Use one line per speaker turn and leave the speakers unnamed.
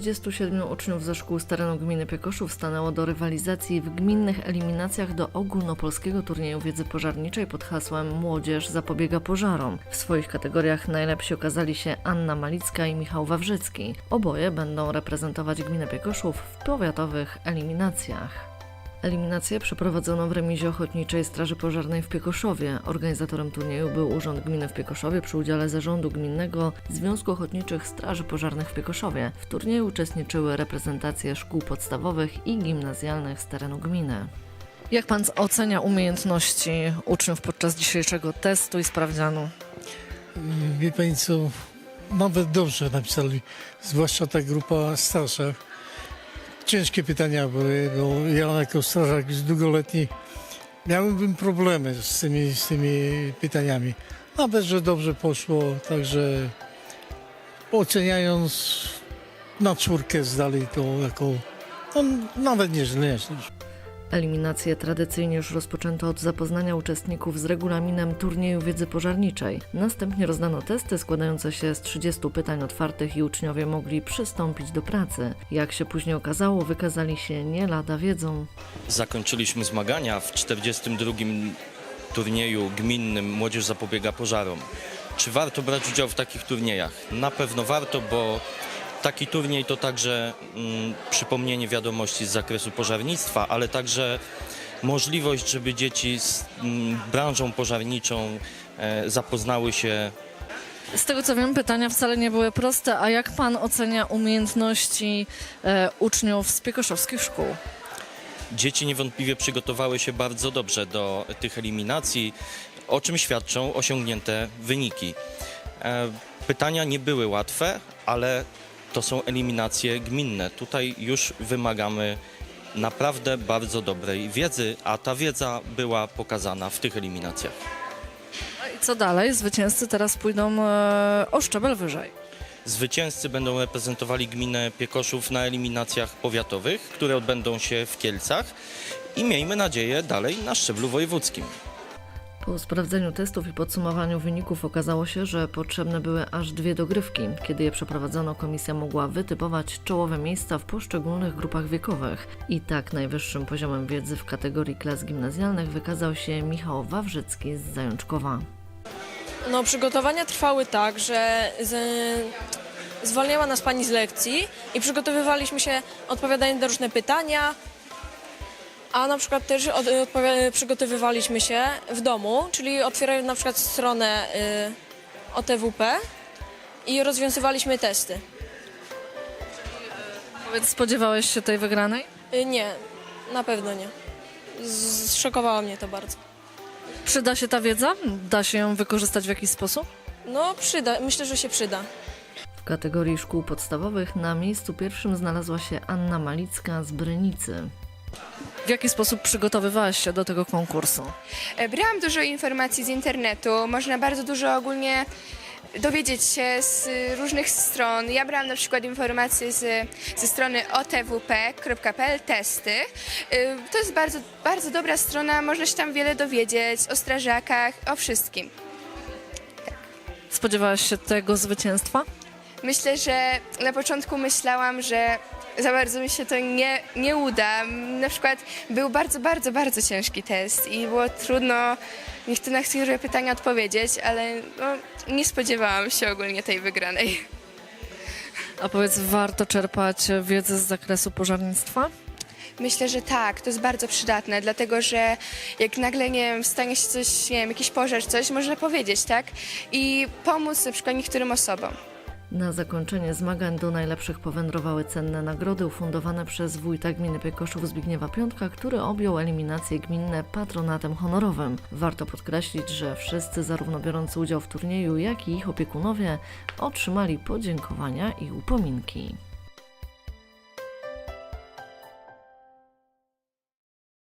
37 uczniów ze szkół z terenu gminy Piekoszów stanęło do rywalizacji w gminnych eliminacjach do ogólnopolskiego turnieju wiedzy pożarniczej pod hasłem Młodzież zapobiega pożarom. W swoich kategoriach najlepsi okazali się Anna Malicka i Michał Wawrzycki. Oboje będą reprezentować gminę Piekoszów w powiatowych eliminacjach. Eliminację przeprowadzono w remizie Ochotniczej Straży Pożarnej w Piekoszowie. Organizatorem turnieju był Urząd Gminy w Piekoszowie przy udziale Zarządu Gminnego Związku Ochotniczych Straży Pożarnych w Piekoszowie. W turnieju uczestniczyły reprezentacje szkół podstawowych i gimnazjalnych z terenu gminy. Jak pan ocenia umiejętności uczniów podczas dzisiejszego testu i sprawdzianu?
Wie pani co, nawet dobrze napisali, zwłaszcza ta grupa starsza. Ciężkie pytania były, bo ja jako strażak długoletni miałbym problemy z tymi, z tymi pytaniami. Nawet, że dobrze poszło, także oceniając na czwórkę zdali to jako, no, nawet nieźle, nieźle.
Eliminacje tradycyjnie już rozpoczęto od zapoznania uczestników z regulaminem turnieju wiedzy pożarniczej. Następnie rozdano testy składające się z 30 pytań otwartych i uczniowie mogli przystąpić do pracy. Jak się później okazało, wykazali się nie lada wiedzą.
Zakończyliśmy zmagania w 42. turnieju gminnym Młodzież zapobiega pożarom. Czy warto brać udział w takich turniejach? Na pewno warto, bo taki turniej to także mm, przypomnienie wiadomości z zakresu pożarnictwa, ale także możliwość, żeby dzieci z mm, branżą pożarniczą e, zapoznały się
Z tego co wiem, pytania wcale nie były proste, a jak pan ocenia umiejętności e, uczniów z piekoszowskich szkół?
Dzieci niewątpliwie przygotowały się bardzo dobrze do tych eliminacji, o czym świadczą osiągnięte wyniki. E, Pytania nie były łatwe, ale to są eliminacje gminne. Tutaj już wymagamy naprawdę bardzo dobrej wiedzy, a ta wiedza była pokazana w tych eliminacjach.
No i co dalej? Zwycięzcy teraz pójdą e, o szczebel wyżej.
Zwycięzcy będą reprezentowali gminę Piekoszów na eliminacjach powiatowych, które odbędą się w Kielcach i miejmy nadzieję dalej na szczeblu wojewódzkim.
Po sprawdzeniu testów i podsumowaniu wyników okazało się, że potrzebne były aż dwie dogrywki. Kiedy je przeprowadzono, komisja mogła wytypować czołowe miejsca w poszczególnych grupach wiekowych. I tak najwyższym poziomem wiedzy w kategorii klas gimnazjalnych wykazał się Michał Wawrzycki z Zajączkowa.
No, przygotowania trwały tak, że z, zwalniała nas pani z lekcji i przygotowywaliśmy się odpowiadając na różne pytania, a na przykład też od, odpowi- przygotowywaliśmy się w domu, czyli otwierając na przykład stronę y, OTWP i rozwiązywaliśmy testy.
Powiedz, spodziewałeś się tej wygranej?
Y, nie, na pewno nie. Z- Zszokowało mnie to bardzo.
Przyda się ta wiedza? Da się ją wykorzystać w jakiś sposób?
No, przyda, myślę, że się przyda.
W kategorii szkół podstawowych na miejscu pierwszym znalazła się Anna Malicka z Brynicy. W jaki sposób przygotowywałaś się do tego konkursu?
E, Brałam dużo informacji z internetu, można bardzo dużo ogólnie dowiedzieć się z y, różnych stron. Ja brałam na przykład informacje z, ze strony otwp.pl testy. Y, To jest bardzo, bardzo dobra strona, można się tam wiele dowiedzieć o strażakach, o wszystkim.
Spodziewałaś się tego zwycięstwa?
Myślę, że na początku myślałam, że za bardzo mi się to nie, nie uda. Na przykład był bardzo, bardzo, bardzo ciężki test i było trudno mi na niektóre pytania odpowiedzieć, ale no, nie spodziewałam się ogólnie tej wygranej.
A powiedz, warto czerpać wiedzę z zakresu pożarnictwa?
Myślę, że tak, to jest bardzo przydatne, dlatego że jak nagle, nie wiem, stanie się coś, nie wiem, jakiś pożar, coś, można powiedzieć, tak? I pomóc na przykład niektórym osobom.
Na zakończenie zmagań do najlepszych powędrowały cenne nagrody ufundowane przez wójta gminy Piekoszów Zbigniewa Piątka, który objął eliminacje gminne patronatem honorowym. Warto podkreślić, że wszyscy zarówno biorący udział w turnieju, jak i ich opiekunowie otrzymali podziękowania i upominki.